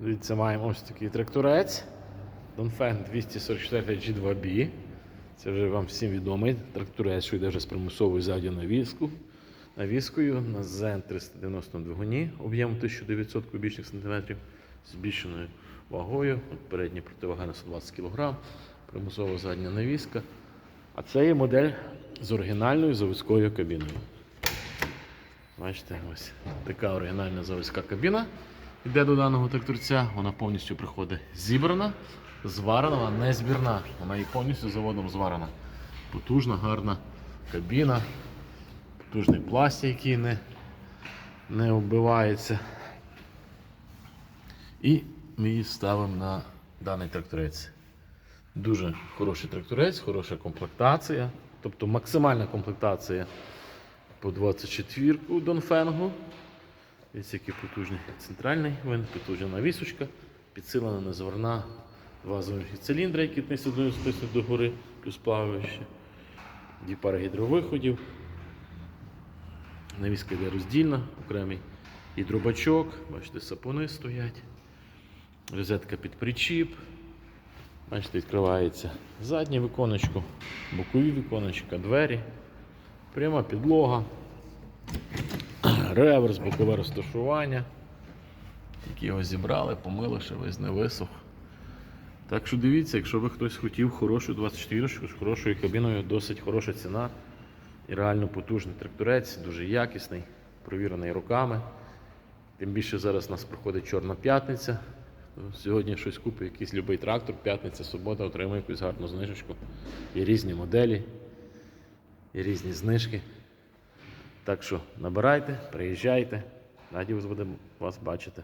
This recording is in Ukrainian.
Дивіться, маємо ось такий тракторець. Донфен 244 G2B. Це вже вам всім відомий тракторець, що йде вже з примусовою ззаді навіску. Навіскою на ЗЕН 390 двигуні об'ємом 1900 кубічних сантиметрів з збільшеною вагою. Передня противага на 120 кг, примусова задня навіска. А це є модель з оригінальною заводською кабіною. Бачите, ось така оригінальна заводська кабіна йде до даного тракторця. Вона повністю приходить зібрана, зварена, вона не збірна. Вона і повністю заводом зварена. Потужна, гарна кабіна, потужний пластик, який не, не вбивається. І ми її ставимо на даний тракторець. Дуже хороший тракторець, хороша комплектація, тобто максимальна комплектація по 24 Донфенгу. Ось який потужний центральний вин, потужна навісочка, підсилена незаварна, два зовнішні циліндри, які тиснуть одною стиснуть до гори, плюс плаваючі, дві пари гідровиходів. Навіска йде роздільна, окремий гідробачок, бачите, сапуни стоять, розетка під причіп. Бачите, відкривається заднє віконечко, бокові віконечка, двері, пряма підлога, реверс, бокове розташування. Тільки його зібрали, помили, ще весь не висох. Так що дивіться, якщо ви хтось хотів хорошу 24 з хорошою кабіною, досить хороша ціна і реально потужний тракторець, дуже якісний, провірений руками. Тим більше зараз у нас проходить Чорна п'ятниця. Сьогодні щось купить, якийсь любий трактор, п'ятниця, субота, отримує якусь гарну знижечку. Є різні моделі, є різні знижки. Так що набирайте, приїжджайте. Раді будемо вас бачити.